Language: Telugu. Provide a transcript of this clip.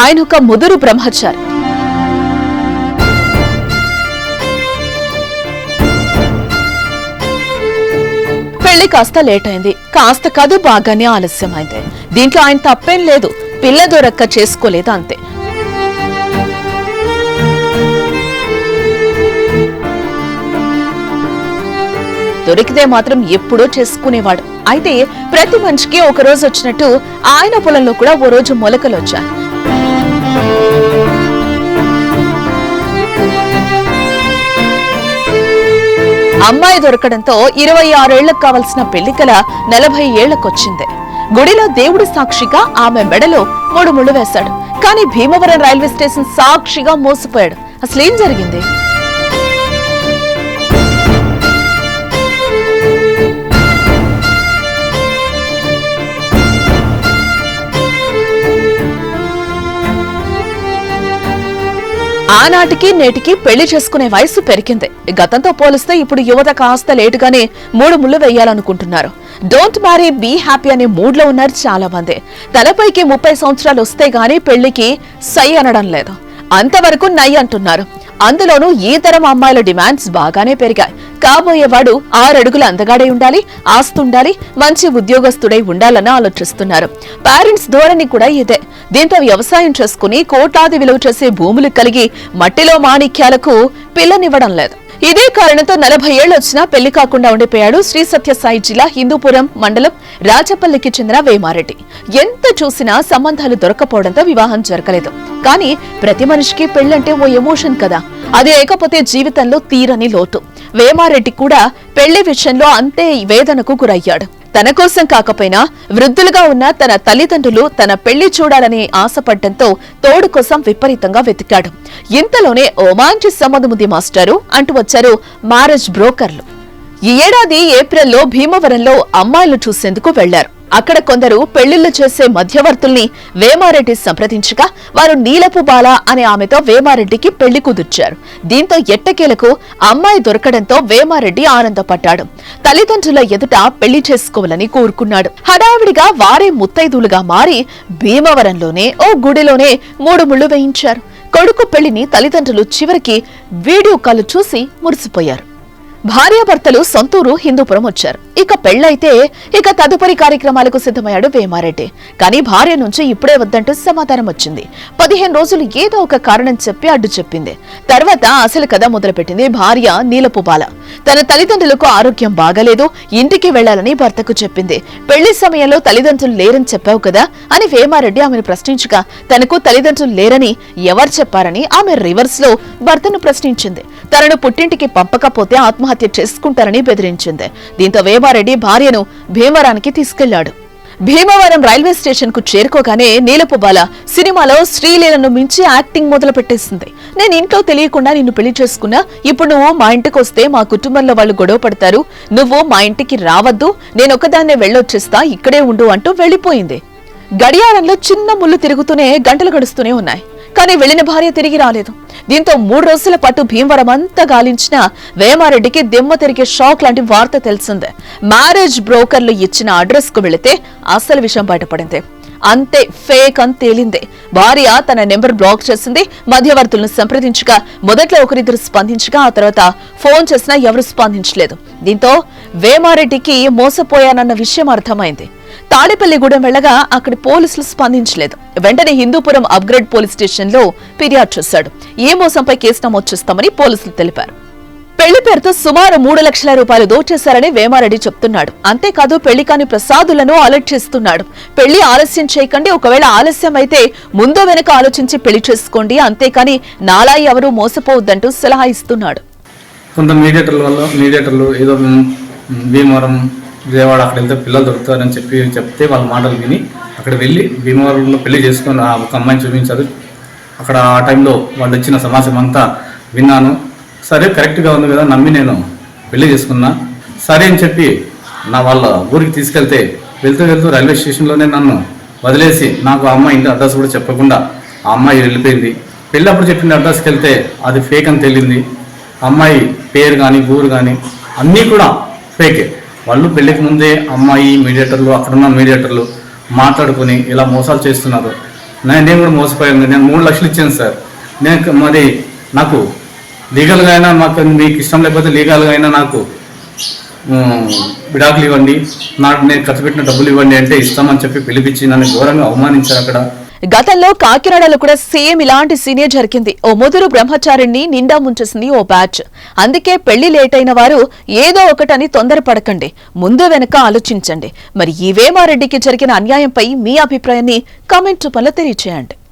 ఆయన ఒక ముదురు బ్రహ్మచారి. పెళ్ళి కాస్త లేట్ అయింది కాస్త కాదు బాగానే ఆలస్యమైంది. దీంట్లో ఆయన తప్పేం లేదు. పిల్ల దొరక్క చేసుకోలేదు అంతే. దొరికితే మాత్రం ఎప్పుడో చేసుకునేవాడు. అయితే ప్రతి మనిషికి ఒక రోజు వచ్చినట్టు ఆయన పొలంలో కూడా ఓ రోజు మొలకలు వచ్చాయి. అమ్మాయి దొరకడంతో ఇరవై ఆరేళ్ళకు కావలసిన పెళ్ళికల నలభై ఏళ్ళకొచ్చింది. గుడిలో దేవుడి సాక్షిగా ఆమె మెడలో మూడు ముళ్ళు వేశాడు. కానీ భీమవరం రైల్వే స్టేషన్ సాక్షిగా మోసపోయాడు. అసలేం జరిగింది? ఆనాటికి నేటికి పెళ్ళి చేసుకునే వయసు పెరిగింది. గతంతో పోలిస్తే ఇప్పుడు యువత కాస్త లేటుగానే మూడు ముళ్ళు వేయాలనుకుంటున్నారు. డోంట్ మ్యారీ బీ హ్యాపీ అనే మూడ్లో ఉన్నారు చాలా మంది తలపైకి ముప్పై సంవత్సరాలు వస్తే గానీ పెళ్ళికి సై అనడం లేదు. అంతవరకు నై అంటున్నారు. అందులోనూ ఈ తరం అమ్మాయిల డిమాండ్స్ బాగానే పెరిగాయి. కాబోయేవాడు ఆరడుగుల అందగాడై ఉండాలి ఆస్తుండాలి మంచి ఉద్యోగస్తుడై ఉండాలని ఆలోచిస్తున్నారు. పేరెంట్స్ ధోరణి కూడా ఇదే. దీంతో వ్యవసాయం చేసుకుని కోటాది విలువ చేసే భూములు కలిగి మట్టిలో మాణిక్యాలకు పిల్లనివ్వడం లేదు. ఇదే కారణంతో నలభై ఏళ్ళు వచ్చినా పెళ్ళి కాకుండా ఉండిపోయాడు శ్రీ సత్యసాయి జిల్లా హిందూపురం మండలం రాజపల్లికి చెందిన వేమారెడ్డి. ఎంత చూసినా సంబంధాలు దొరకపోవడంతో వివాహం జరగలేదు. కానీ ప్రతి మనిషికి పెళ్ళంటే ఓ ఎమోషన్ కదా. అది లేకపోతే జీవితంలో తీరని లోటు. వేమారెడ్డి కూడా పెళ్ళి విషయంలో అంతే వేదనకు గురయ్యాడు. తన కోసం కాకపోయినా వృద్ధులుగా ఉన్న తన తల్లిదండ్రులు తన పెళ్ళి చూడాలని ఆశపడ్డంతో తోడు కోసం విపరీతంగా వెతికాడు. ఇంతలోనే ఓ మంచి సంబంధం ఉంది మాస్టారు అంటూ వచ్చారు మ్యారేజ్ బ్రోకర్లు. ఈ ఏడాది ఏప్రిల్లో భీమవరంలో అమ్మాయిలు చూసేందుకు వెళ్ళారు అక్కడ కొందరు పెళ్ళిళ్ళు చేసే మధ్యవర్తుల్ని వేమారెడ్డి సంప్రదించగా వారు నీలపు బాల అనే ఆమెతో వేమారెడ్డికి పెళ్ళి కుదుర్చారు. దీంతో ఎట్టకేలకు అమ్మాయి దొరకడంతో వేమారెడ్డి ఆనందపడ్డాడు. తల్లిదండ్రుల ఎదుట పెళ్ళి చేసుకోవాలని కోరుకున్నాడు. హడావిడిగా వారే ముత్తైదులుగా మారి భీమవరంలోనే ఓ గుడిలోనే మూడు ముళ్ళు వేయించారు. కొడుకు పెళ్ళిని తల్లిదండ్రులు చివరికి వీడియో కాల్ చూసి మురిసిపోయారు. భార్యాభర్తలు సొంతూరు హిందూపురం వచ్చారు. ఇక పెళ్ళైతే ఇక తదుపరి కార్యక్రమాలకు సిద్ధమయ్యాడు వేమారెడ్డి. కానీ భార్య నుంచి ఇప్పుడే వద్దంటూ సమాధానం వచ్చింది. పదిహేను రోజులు ఏదో ఒక కారణం చెప్పి అడ్డు చెప్పింది. తర్వాత అసలు కథ మొదలుపెట్టింది భార్య నీలపు బాల. తన తల్లిదండ్రులకు ఆరోగ్యం బాగలేదు ఇంటికి వెళ్ళాలని భర్తకు చెప్పింది. పెళ్ళి సమయంలో తల్లిదండ్రులు లేరని చెప్పావు కదా అని వేమారెడ్డి ఆమెను ప్రశ్నించగా తనకు తల్లిదండ్రులు లేరని ఎవరు చెప్పారని ఆమె రివర్స్లో భర్తను ప్రశ్నించింది. తనను పుట్టింటికి పంపకపోతే ఆత్మహత్య చేసుకుంటారని బెదిరించింది. దీంతో వేమారెడ్డి భార్యను భీమవరానికి తీసుకెళ్ళాడు. భీమవరం రైల్వే స్టేషన్కు చేరుకోగానే నీలపు బాల సినిమాలో శ్రీలీలను మించి యాక్టింగ్ మొదలు పెట్టేసింది నేను ఇంట్లో తెలియకుండా నిన్ను పెళ్ళి చేసుకున్నా ఇప్పుడు నువ్వు మా ఇంటికి వస్తే మా కుటుంబంలో వాళ్ళు గొడవ పడతారు. నువ్వు మా ఇంటికి రావద్దు నేను ఒకదాన్నే వెళ్ళొచ్చేస్తా ఇక్కడే ఉండు అంటూ వెళ్ళిపోయింది. గడియారంలో చిన్న ముళ్ళు తిరుగుతూనే గంటలు గడుస్తూనే ఉన్నాయి. కానీ వెళ్ళిన భార్య తిరిగి రాలేదు. దీంతో మూడు రోజుల పాటు భీమవరం అంతా గాలించిన వేమారెడ్డికి దిమ్మ తిరిగే షాక్ లాంటి వార్త తెలిసిందే. మ్యారేజ్ బ్రోకర్లు ఇచ్చిన అడ్రస్కు వెళితే అసలు విషయం బయటపడింది. అంతే ఫేక్ అని తేలింది. భార్య తన నెంబర్ బ్లాక్ చేసింది. మధ్యవర్తులను సంప్రదించగా మొదట్లో ఒకరిద్దరు స్పందించగా ఆ తర్వాత ఫోన్ చేసినా ఎవరు స్పందించలేదు. దీంతో వేమారెడ్డికి మోసపోయానన్న విషయం అర్థమైంది. తాడేపల్లిగూడెం వెళ్ళగా అక్కడి పోలీసులు స్పందించలేదు. వెంటనే హిందూపురం అప్గ్రేడ్ పోలీస్ స్టేషన్లో ఫిర్యాదు చేశాడు. ఏ మోసంపై కేసు నమోదు చేస్తామని పోలీసులు తెలిపారు. పెళ్ళి పేరుతో సుమారు మూడు లక్షల రూపాయలు దోచేశారని వేమారెడ్డి చెప్తున్నాడు. అంతేకాదు పెళ్ళి కాని ప్రసాదులను అలర్ట్ చేస్తున్నాడు. పెళ్ళి ఆలస్యం చేయకండి ఒకవేళ ఆలస్యం అయితే ముందో వెనక ఆలోచించి పెళ్ళి చేసుకోండి అంతేకాని నాలా ఎవరూ మోసపోవద్దంటూ సలహా ఇస్తున్నాడు. కొంత మీడియేటర్ల వల్ల మీడియేటర్లు ఏదో భీమవరం విజయవాడ అక్కడ వెళ్తే పిల్లలు దొరుకుతారని చెప్పి చెప్తే వాళ్ళ మాటలు విని అక్కడ వెళ్ళి భీమవరంలో పెళ్ళి చేసుకొని ఆ ఒక అమ్మాయిని చూపించారు. అక్కడ ఆ టైంలో వాళ్ళు ఇచ్చిన సమాచారం అంతా విన్నాను. సరే కరెక్ట్గా ఉంది కదా నమ్మి నేను పెళ్ళి చేసుకున్నా. సరే అని చెప్పి నా వాళ్ళ ఊరికి తీసుకెళ్తే వెళ్తూ వెళ్తూ రైల్వే స్టేషన్లోనే నన్ను వదిలేసి నాకు ఆ అమ్మాయి ఇంటి అడ్రస్ కూడా చెప్పకుండా ఆ అమ్మాయి వెళ్ళిపోయింది. పెళ్ళి అప్పుడు చెప్పిన అడ్రస్కి వెళ్తే అది ఫేక్ అని తెలియంది అమ్మాయి పేరు కానీ ఊరు కానీ అన్నీ కూడా ఫేకే వాళ్ళు పెళ్ళికి ముందే అమ్మాయి మీడియేటర్లు అక్కడున్న మీడియేటర్లు మాట్లాడుకుని ఇలా మోసాలు చేస్తున్నారు. నేను కూడా మోసపోయాను. నేను మూడు లక్షలు ఇచ్చాను సార్. నేను మరి నాకు లీగల్గా అయినా మాకు మీకు ఇష్టం లేకపోతే లీగల్గా అయినా నాకు విడాకులు ఇవ్వండి. నాకు నేను ఖర్చు పెట్టిన డబ్బులు ఇవ్వండి అంటే ఇస్తామని చెప్పి పిలిపించి నన్ను ఘోరంగా అవమానించారు అక్కడ. గతంలో కాకినాడలో కూడా సేమ్ ఇలాంటి సీనే జరిగింది. ఓ ముదురు బ్రహ్మచారిణ్ణి నిండా ముంచేసింది ఓ బ్యాచ్. అందుకే పెళ్ళి లేట్ అయిన వారు ఏదో ఒకటని తొందరపడకండి. ముందు వెనక ఆలోచించండి. మరి ఈ వేమారెడ్డికి జరిగిన అన్యాయంపై మీ అభిప్రాయాన్ని కామెంట్ రూపంలో తెలియచేయండి.